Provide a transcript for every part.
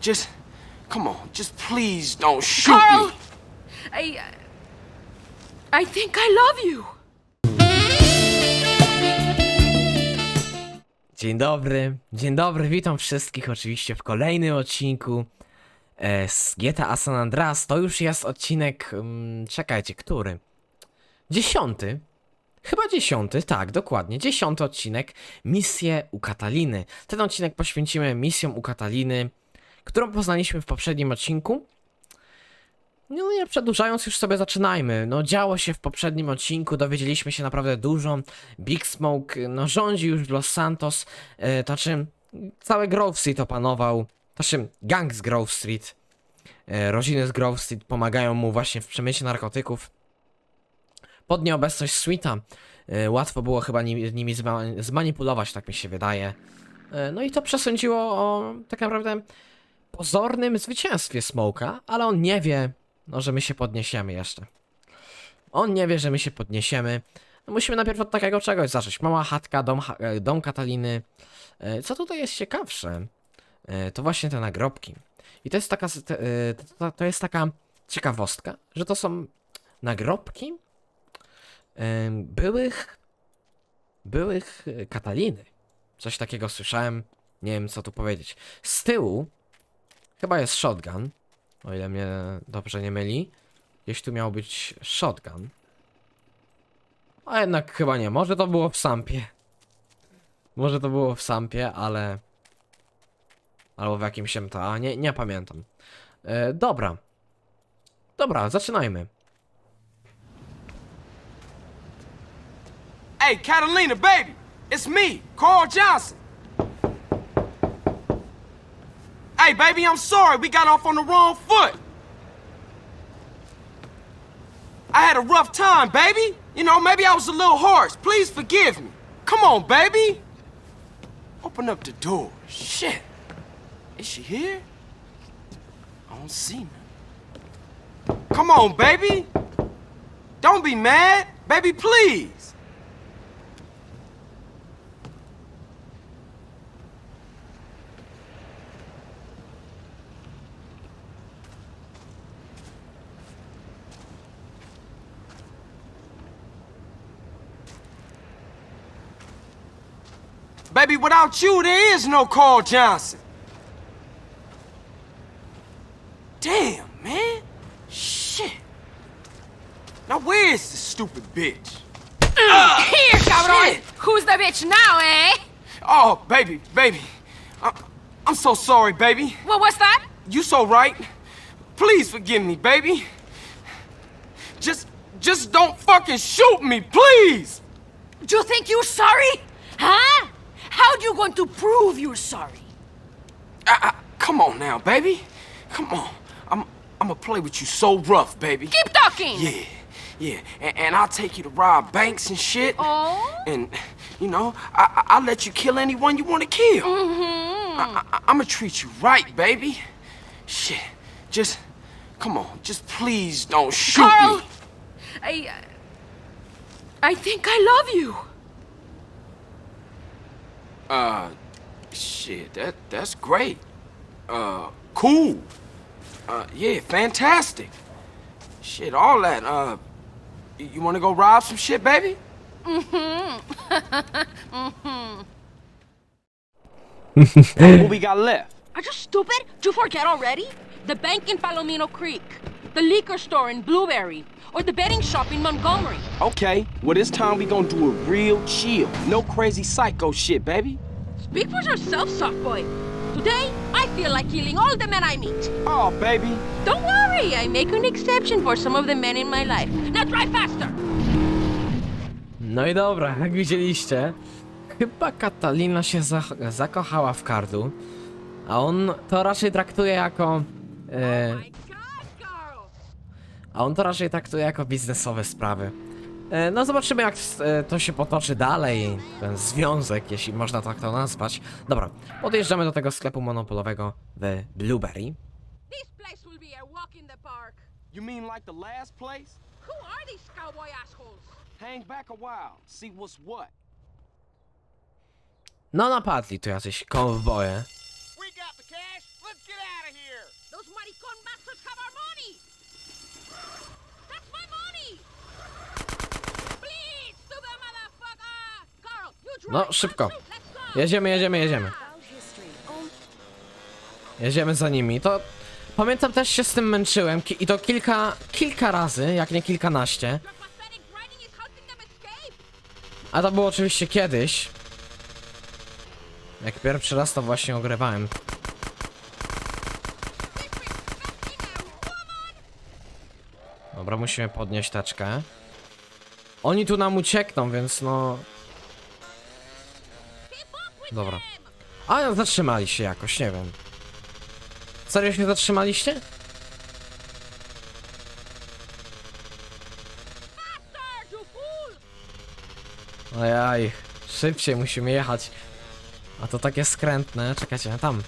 Just, come on, just please don't shoot Carl! me. I. I think I love you. Dzień dobry, dzień dobry, witam wszystkich oczywiście w kolejnym odcinku e, z GTA San Andreas. To już jest odcinek, mm, czekajcie, który? Dziesiąty? Chyba dziesiąty, tak, dokładnie, dziesiąty odcinek, misję u Kataliny. Ten odcinek poświęcimy misjom u Kataliny, którą poznaliśmy w poprzednim odcinku. No nie przedłużając, już sobie zaczynajmy. No działo się w poprzednim odcinku, dowiedzieliśmy się naprawdę dużo. Big Smoke, no rządzi już Los Santos, e, to znaczy cały Grove Street opanował, to znaczy gang z Grove Street, e, rodziny z Grove Street pomagają mu właśnie w przemycie narkotyków. Pod nieobecność Sweeta e, łatwo było chyba nimi, nimi zma- zmanipulować, tak mi się wydaje. No i to przesądziło o tak naprawdę pozornym zwycięstwie Smoka, ale on nie wie, no, że my się podniesiemy jeszcze. On nie wie, że my się podniesiemy. No, musimy najpierw od takiego czegoś zacząć. Mała chatka, dom, e, dom Kataliny. E, Co tutaj jest ciekawsze, e, to właśnie te nagrobki. I to jest taka, to, jest taka ciekawostka, że to są nagrobki byłych, byłych Kataliny. Coś takiego słyszałem, nie wiem co tu powiedzieć. Z tyłu chyba jest shotgun, o ile mnie dobrze nie myli. Gdzieś tu miał być shotgun. A jednak chyba nie. Może to było w sampie. Może to było w sampie, ale... Albo w jakimś MTA. Nie, nie pamiętam. E, dobra. Dobra, zaczynajmy. Hey, Catalina, baby, it's me, Carl Johnson. Hey, baby, I'm sorry. We got off on the wrong foot. I had a rough time, baby. You know, maybe I was a little harsh. Please forgive me. Come on, baby. Open up the door. Shit. Is she here? I don't see her. Come on, baby. Don't be mad. Baby, please. Baby, without you, there is no Carl Johnson. Damn, man. Shit. Now where is this stupid bitch? Here, cabron! shit. Who's the bitch now, eh? Oh, baby, baby. I, I'm so sorry, baby. What was that? You so right. Please forgive me, baby. Just, just don't fucking shoot me, please. Do you think you're sorry? Huh? How are you going to prove you're sorry? I, I, come on now, baby. Come on. I'm, I'm gonna play with you so rough, baby. Keep talking! Yeah, yeah, and, and I'll take you to rob banks and shit. Oh? And, you know, I, I, I'll let you kill anyone you want to kill. Mm-hmm. I, I, I'm gonna treat you right, baby. Shit, just, come on, just please don't shoot Carl! me. I. I think I love you. Uh, shit, that, that's great. Uh, cool. Uh, yeah, fantastic. Shit, all that, uh, y- you wanna go rob some shit, baby? Mm-hmm. what we got left? Are you stupid? Did you forget already? The bank in Palomino Creek, the liquor store in Blueberry, or the betting shop in Montgomery. Okay, well this time we gonna do it real chill. No crazy psycho shit, baby. Speak for yourself, soft boy. Today, I feel like killing all the men I meet. Oh, baby. Don't worry, I make an exception for some of the men in my life. Now drive faster! No i dobra, jak widzieliście, chyba Katalina się za zakochała w Kardu, a on to raczej traktuje jako... E, My God, Carl! A on to raczej traktuje jako biznesowe sprawy. E, no zobaczymy jak e, to się potoczy dalej, ten związek, jeśli można tak to nazwać. Dobra, podjeżdżamy do tego sklepu monopolowego w Blueberry. This place will be a walk in the park. You mean like the last place? Who are these cowboy assholes? Hang back a while, see what's what. No napadli tu jacyś kowboje. We got the cash. Let's get out of here! Those maricon bastards have our money! That's my money! Please, stupid motherfucker! Carl, you drive. No, szybko. Jedziemy, jedziemy, jedziemy. Jedziemy za nimi. To pamiętam też się z tym męczyłem i to kilka, kilka razy, jak nie kilkanaście. A to było oczywiście kiedyś. Jak pierwszy raz to właśnie ogrywałem. Dobra, musimy podnieść teczkę. Oni tu nam uciekną, więc no... Dobra. A, zatrzymali się jakoś, nie wiem. Serio się zatrzymaliście? Ojaj, szybciej musimy jechać. A to takie skrętne. Czekajcie, tam.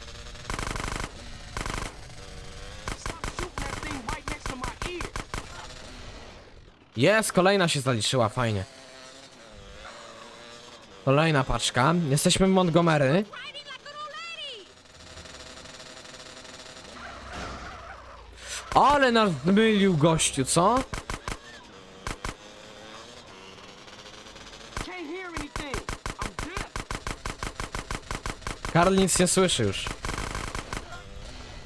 Jest, kolejna się zaliczyła, fajnie. Kolejna paczka. Jesteśmy w Montgomery. Ale nas mylił gościu, co? Karl nic nie słyszy już.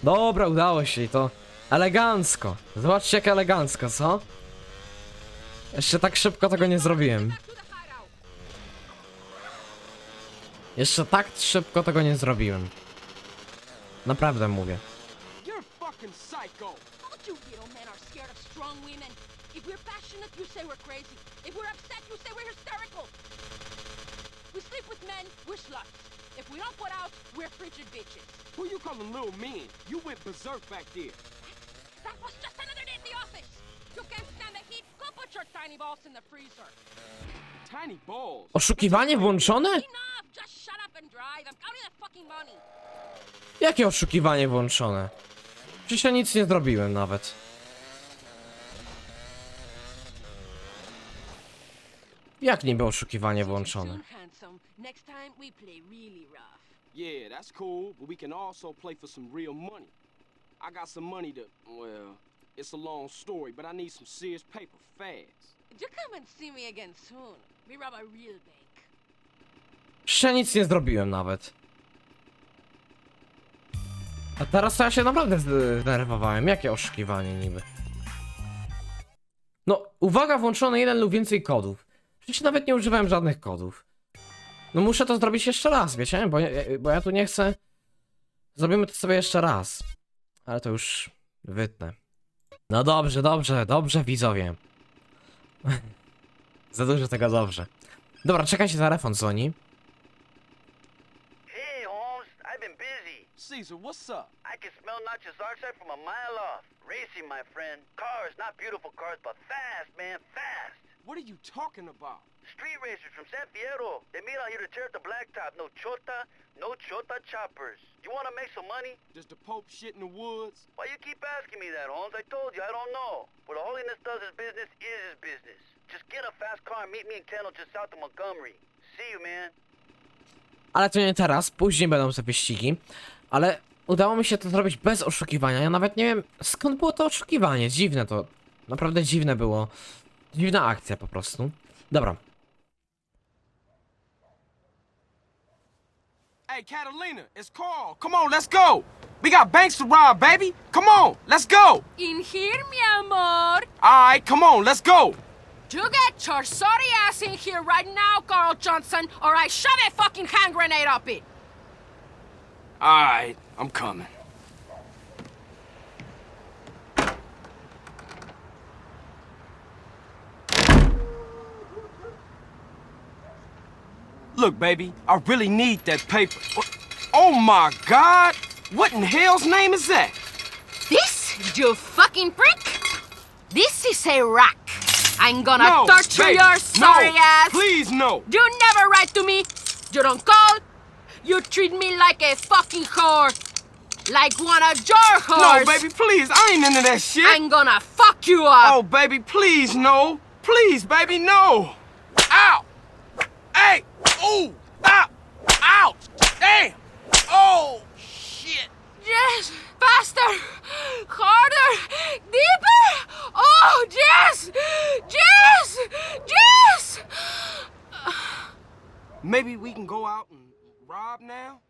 Dobra, udało się i to elegancko. Zobaczcie jak elegancko, co? Jeszcze tak szybko tego nie zrobiłem. Jeszcze tak szybko tego nie zrobiłem. Naprawdę mówię. If. We don't put out, we're frigid bitches. Who you calling little men? You went berserk back there. That was just another day at the office. You can't stand the heat? Go put your tiny balls in the freezer. Tiny balls. Oszukiwanie włączone? Enough! Just shut up and drive. I'm counting that fucking money. Jakie oszukiwanie włączone? Przecież ja nic nie zrobiłem nawet. Jak niby oszukiwanie włączone? Soon, handsome. Next time we play really rough. Yeah, that's cool, but we can also play for some real money. I got some money to, well, it's a long story, but I need some serious paper fast. You come and see me again soon. We rob a real bank. Jeszcze nic nie zrobiłem nawet. A teraz to ja się naprawdę zdenerwowałem. Jakie oszukiwanie niby? No, uwaga, włączone jeden lub więcej kodów. Przecież nawet nie używałem żadnych kodów. No muszę to zrobić jeszcze raz, wiecie? Bo, bo ja tu nie chcę... Zrobimy to sobie jeszcze raz. Ale to już wytnę. No dobrze, dobrze, dobrze widzowie. Za dużo tego dobrze. Dobra, czekajcie, telefon dzwoni. Caesar, what's up? I can smell Nacho's oxide from a mile off. Racing, my friend. Cars, not beautiful cars, but fast, man, fast. What are you talking about? Street racers from San Fierro. They meet out here to tear up the blacktop. No chota, no chota choppers. You want to make some money? Does the Pope shit in the woods? Why you keep asking me that, Holmes? I told you, I don't know. What Holiness does his business is his business. Just get a fast car and meet me in Kendall just south of Montgomery. See you, man. Ale to nie teraz, później będą te wyścigi. Ale udało mi się to zrobić bez oszukiwania. Ja nawet nie wiem skąd było to oszukiwanie. Dziwne to. Naprawdę dziwne było. Dziwna akcja po prostu. Dobra. Hey, Catalina, it's Carl. Come on, let's go. We got banks to rob, baby. Come on, let's go. In here, mi amor. All right, come on, let's go. You get your sorry ass in here right now, Carl Johnson, or I shove a fucking hand grenade up it. All right, I'm coming. Look, baby, I really need that paper. Oh my God! What in hell's name is that? This, you fucking prick? This is a rack. I'm gonna no, torture baby, your sorry no, ass. Please, no. You never write to me. You don't call. You treat me like a fucking whore. Like one of your No, whores. baby, please. I ain't into that shit. I'm gonna fuck you up. Oh, baby, please, no. Please, baby, no. Ow! Hey! Ooh! Ow! Ouch! Damn! Oh, shit! Yes! Faster! Harder! Deeper! Oh, yes! Yes! Yes! Maybe we can go out and rob now?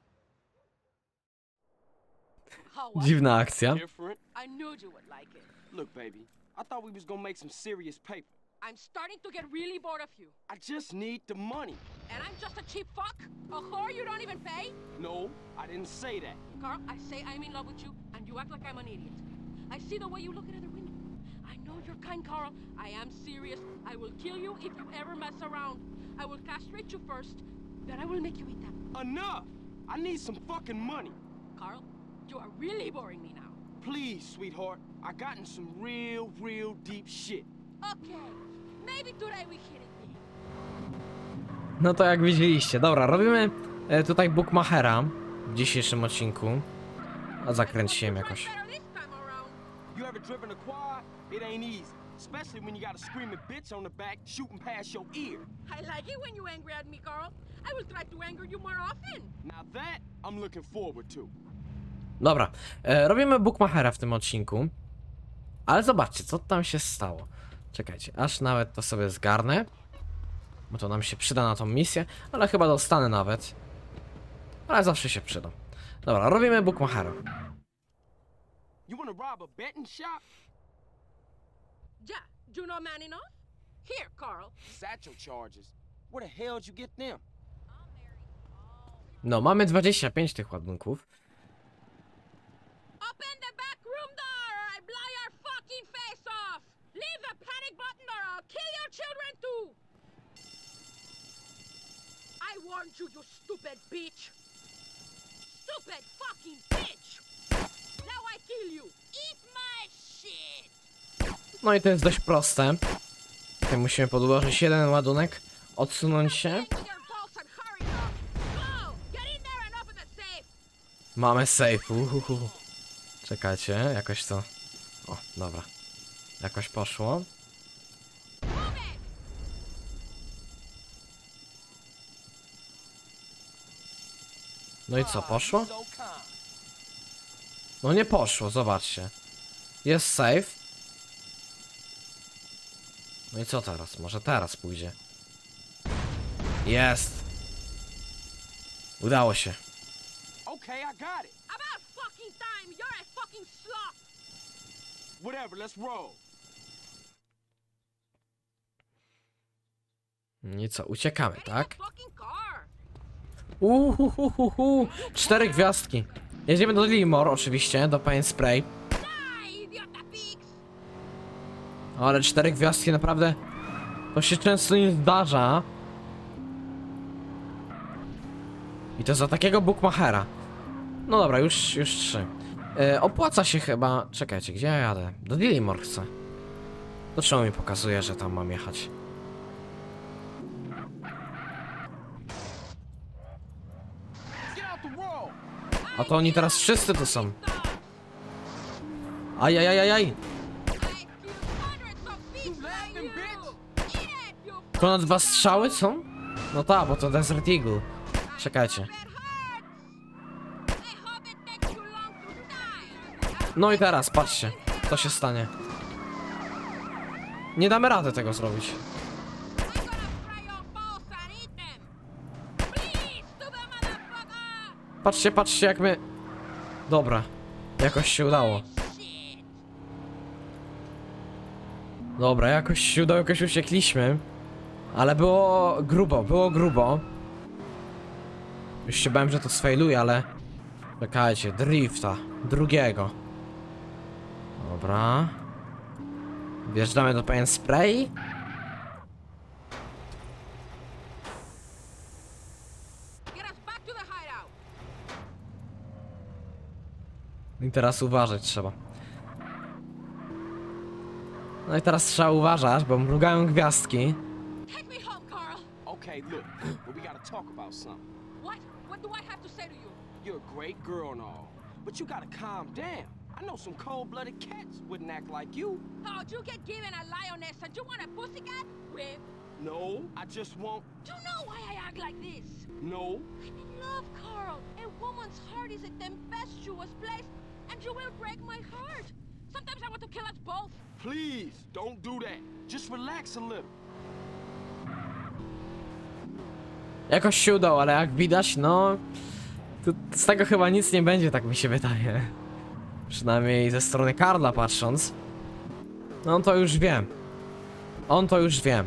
Dziwna akcja. Different. I knew you would like it. Look, baby, I thought we was gonna make some serious paper. I'm starting to get really bored of you. I just need the money. And I'm just a cheap fuck? A whore you don't even pay? No, I didn't say that. Carl, I say I'm in love with you, and you act like I'm an idiot. I see the way you look at other women. I know you're kind, Carl. I am serious. I will kill you if you ever mess around. I will castrate you first, then I will make you eat them. Enough! I need some fucking money. Carl, you are really boring me now. Please, sweetheart. I got in some real, real deep shit. Okay, maybe today we hit it. No to jak widzieliście. Dobra, robimy e, tutaj Bookmachera w dzisiejszym odcinku. A zakręciłem jakoś. You ever driven a quad? It ain't easy. Especially when you got a screaming bitch on the back shooting past your ear. I like it when you angry at me, Carl. I will try to anger you more often. Now that I'm looking forward to. Dobra, e, robimy Bookmachera w tym odcinku. Ale zobaczcie, co tam się stało. Czekajcie, aż nawet to sobie zgarnę. Bo to nam się przyda na tą misję, ale chyba dostanę nawet. Ale zawsze się przyda. Dobra, robimy Bookmachera. You wanna rob a betting shop? Yeah, you know man enough? Here, Carl. Satchel charges. Where the hell'd you get them? No, mamy 25 tych ładunków. Open the back room door or I blow your fucking face off! Leave the panic button or I'll kill your children too! I warned you, you stupid bitch! Stupid fucking bitch! Now I kill you! Eat my shit! No i to jest dość proste. Tutaj musimy podłożyć jeden ładunek, odsunąć się. Mamy safe. Uhuhu. Czekajcie, jakoś to. O, dobra. Jakoś poszło. No i co, poszło? No nie poszło, zobaczcie. Jest safe. No i co teraz? Może teraz pójdzie. Jest. Udało się. Okay, I got it. About fucking time! You're a fucking sloth! Whatever, let's roll. No I co, uciekamy, tak? Uhuhuhuhu. Cztery gwiazdki. Jedziemy do Limor, oczywiście, do Pain Spray. Ale cztery gwiazdki naprawdę to się często nie zdarza. I to za takiego bookmachera. No dobra, już, już trzy. E, opłaca się chyba. Czekajcie, gdzie ja jadę? Do Dillimore chcę. To czemu mi pokazuje, że tam mam jechać? A to oni teraz wszyscy tu są. Ajajajajaj. Na dwa strzały są? No tak, bo to Desert Eagle. Czekajcie. No i teraz, patrzcie, co się stanie. Nie damy rady tego zrobić. Patrzcie, patrzcie jak my... Dobra, jakoś się udało. Dobra, jakoś się udało, jakoś uciekliśmy. Ale było grubo, było grubo. Już się bałem, że to sfailuje, ale... Czekajcie, drifta. Drugiego. Dobra. Wjeżdżamy do Pain Spray. I teraz uważać trzeba. No i teraz trzeba uważać, bo mrugają gwiazdki. Take me home, Carl! Okay, look, but we gotta talk about something. What? What do I have to say to you? You're a great girl and all, but you gotta calm down. I know some cold-blooded cats wouldn't act like you. Oh, you get given a lioness and you want a pussycat? Whip. No, I just won't. Do you know why I act like this? No. I'm in love, Carl. A woman's heart is a tempestuous place, and you will break my heart. Sometimes I want to kill us both. Please, don't do that. Just relax a little. Jakoś się udało, ale jak widać, no... To z tego chyba nic nie będzie, tak mi się wydaje. Przynajmniej ze strony Karla patrząc. No on to już wie. On to już wie.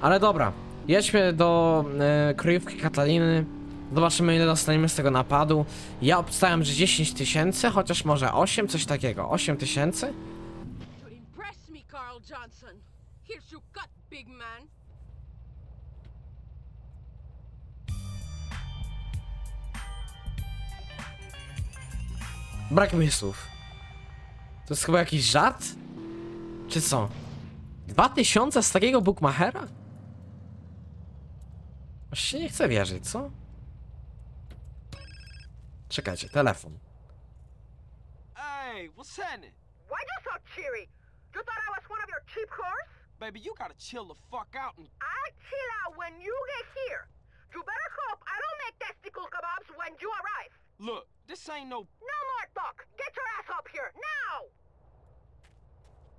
Ale dobra, jedźmy do e, kryjówki Kataliny. Zobaczymy ile dostaniemy z tego napadu. Ja obstałem, że 10 tysięcy, chociaż może 8, coś takiego. 8 tysięcy? Impress me, Carl Johnson. Here's your big man. Brak mi słów. To jest chyba jakiś żart? Czy co? 2000 z takiego bookmachera? Aż się nie chce wierzyć, co? Czekajcie, telefon. Hey, what's happening? Why you so cheery? You thought I was one of your cheap whores? Baby, you gotta chill the fuck out and. I'll chill out when you get here. You better hope I don't make testicle kebabs when you arrive. Look, this ain't no. No more talk. Get your ass up here now.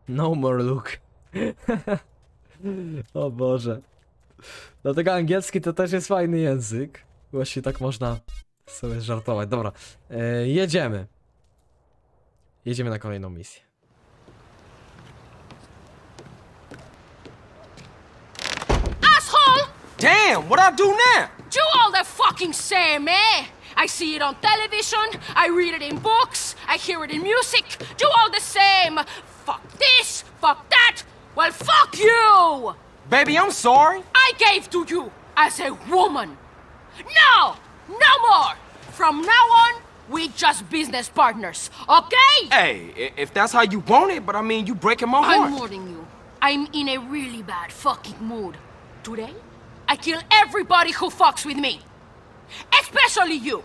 No more look. o Boże. Dlatego angielski to też jest fajny język. Właśnie tak można sobie żartować. Dobra, e, jedziemy. Jedziemy na kolejną misję. Asshole! Damn, what I do now? Do all the fucking same, eh? I see it on television, I read it in books, I hear it in music. Do all the same. Fuck this, fuck that. Well, fuck you! Baby, I'm sorry. I gave to you as a woman. No! No more! From now on, we just business partners, okay? Hey, if that's how you want it, but I mean, you breaking my heart. I'm warning you. I'm in a really bad fucking mood. Today, I kill everybody who fucks with me. Especially you.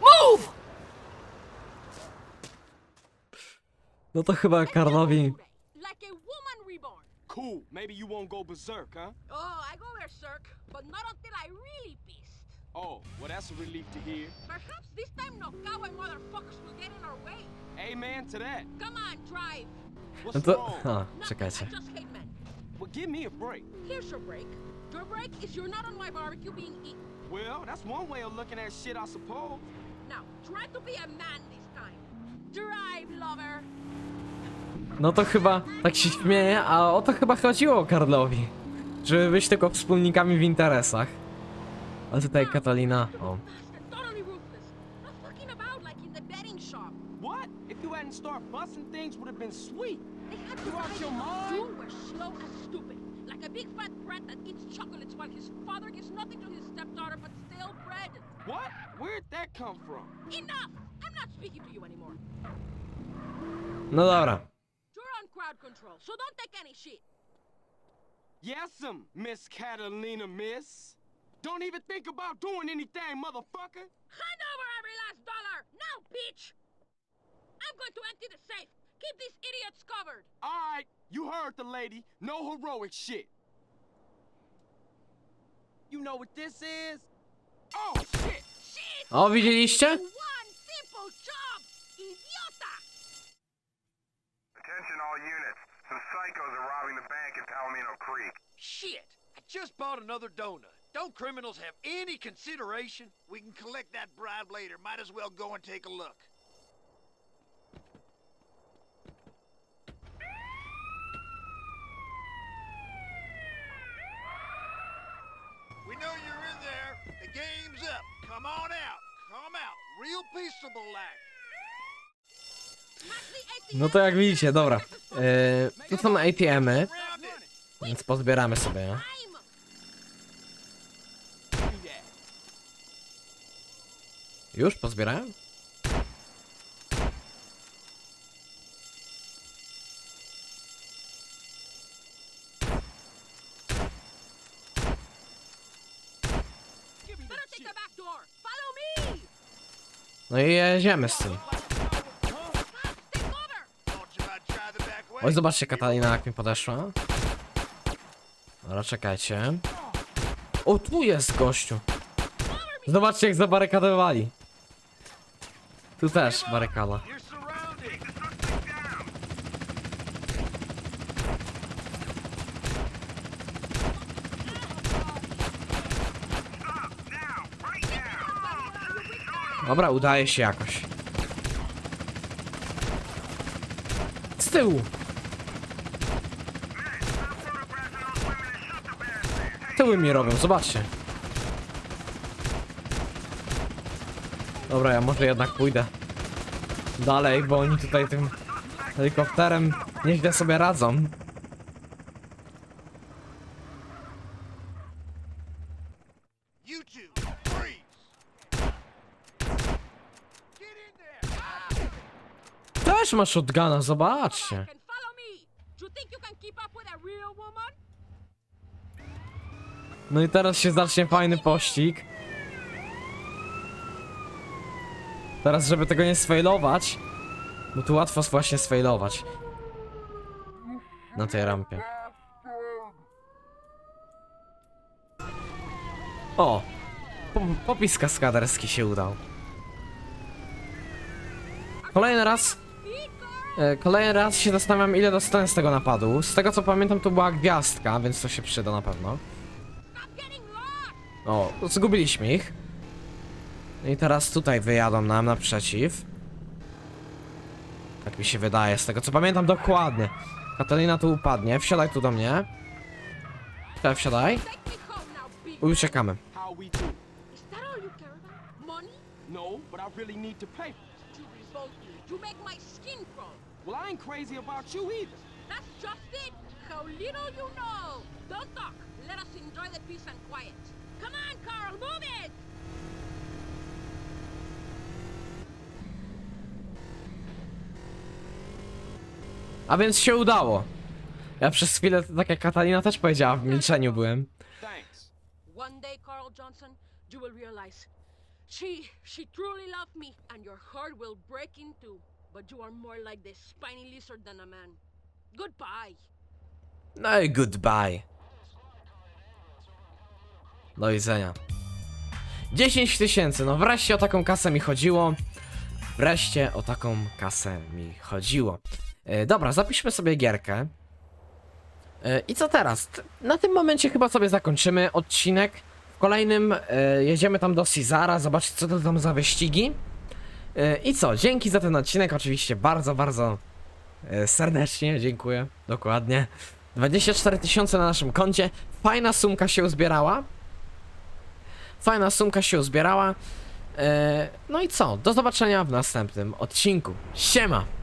Move! No to chyba Karlowi Like a woman reborn. Cool. Maybe you won't go berserk, huh? Oh, I go berserk, but not until I really pissed. Oh, well, that's a relief to hear. Perhaps this time no cowboy motherfuckers will get in our way. Amen to that. Come on, drive. What's to... wrong? Ah, a, Nothing, czekajcie. I just hate men. Well, give me a break. Here's your break. Your break is you're not on my barbecue being eaten. Well, that's one way of looking at shit, I suppose. Now, try to be a man this time. Drive, lover. No to chyba tak się śmieje, a o to chyba chodziło Karlowi. Żeby być tylko wspólnikami w interesach. A tutaj Katalina. O. Bastard, totally ruthless. Not fucking about like in the betting shop. What? If you hadn't started busting things, would have been sweet. They had to You out hide your it. mind? You were slow and stupid. Like a big fat brat that eats chocolates while his father gives nothing to his stepdaughter but stale bread. What? Where'd that come from? Enough! I'm not speaking to you anymore. No dobra. You're on crowd control, so don't take any shit. Yes'm, Miss Catalina, miss. Don't even think about doing anything, motherfucker. Hand over every last dollar! Now, bitch! I'm going to empty the safe. Keep these idiots covered. All right, you heard the lady. No heroic shit. You know what this is? Oh, shit! Shit! O, widzieliście? One simple job, idiota! Attention all units. Some psychos are robbing the bank in Palomino Creek. Shit! I just bought another donut. Don't criminals have any consideration? We can collect that bribe later. Might as well go and take a look. There. The game's up. Come on out. Come out. Real peaceable like. No to jak widzicie, dobra. Yy, tu są ATM-y, więc pozbieramy sobie. Już pozbierałem? No i jedziemy z tym. Oj, zobaczcie Katalina jak mi podeszła. Dobra, czekajcie. O, tu jest gościu. Zobaczcie, jak zabarykadowali. Tu też barykada. Dobra, udaje się jakoś. Z tyłu. Tyły mi robią, zobaczcie. Dobra, ja może jednak pójdę dalej, bo oni tutaj tym helikopterem nieźle sobie radzą. You two, freeze! Get in there! Też ma shotguna, zobaczcie. No i teraz się zacznie fajny pościg. Teraz, żeby tego nie sfailować, bo tu łatwo właśnie sfailować. Na tej rampie. O! Po, popis kaskaderski się udał. Kolejny raz... e, Kolejny raz się zastanawiam, ile dostanę z tego napadu. Z tego co pamiętam, to była gwiazdka, więc to się przyda na pewno. O, zgubiliśmy ich. I teraz tutaj wyjadą nam naprzeciw. Tak mi się wydaje, z tego co pamiętam dokładnie. Katalina tu upadnie, wsiadaj tu do mnie. Tutaj wsiadaj. I uciekamy. Money? No, but I really need to pay. You revolt me. You make my skin crawl. Well, I ain't crazy about you either. That's just it. How little you know. Don't talk. Let us enjoy the peace and quiet. Come on, Carl, move it. A więc się udało. Ja przez chwilę, tak jak Katalina też powiedziała, w milczeniu byłem. Thanks. One day, Carl Johnson, you will realize she she truly loved me, and your heart will break in two. But you are more like the spiny lizard than a man. Goodbye. No i goodbye. Do widzenia. 10 tysięcy, no wreszcie o taką kasę mi chodziło. Wreszcie o taką kasę mi chodziło. E, dobra, zapiszmy sobie gierkę. E, I co teraz? Na tym momencie chyba sobie zakończymy odcinek. W kolejnym e, jedziemy tam do Cezara, zobaczyć co to tam za wyścigi. E, I co? Dzięki za ten odcinek, oczywiście bardzo, bardzo e, serdecznie, dziękuję, dokładnie. 24 tysiące na naszym koncie. Fajna sumka się uzbierała. Fajna sumka się uzbierała. E, no i co? Do zobaczenia w następnym odcinku. Siema!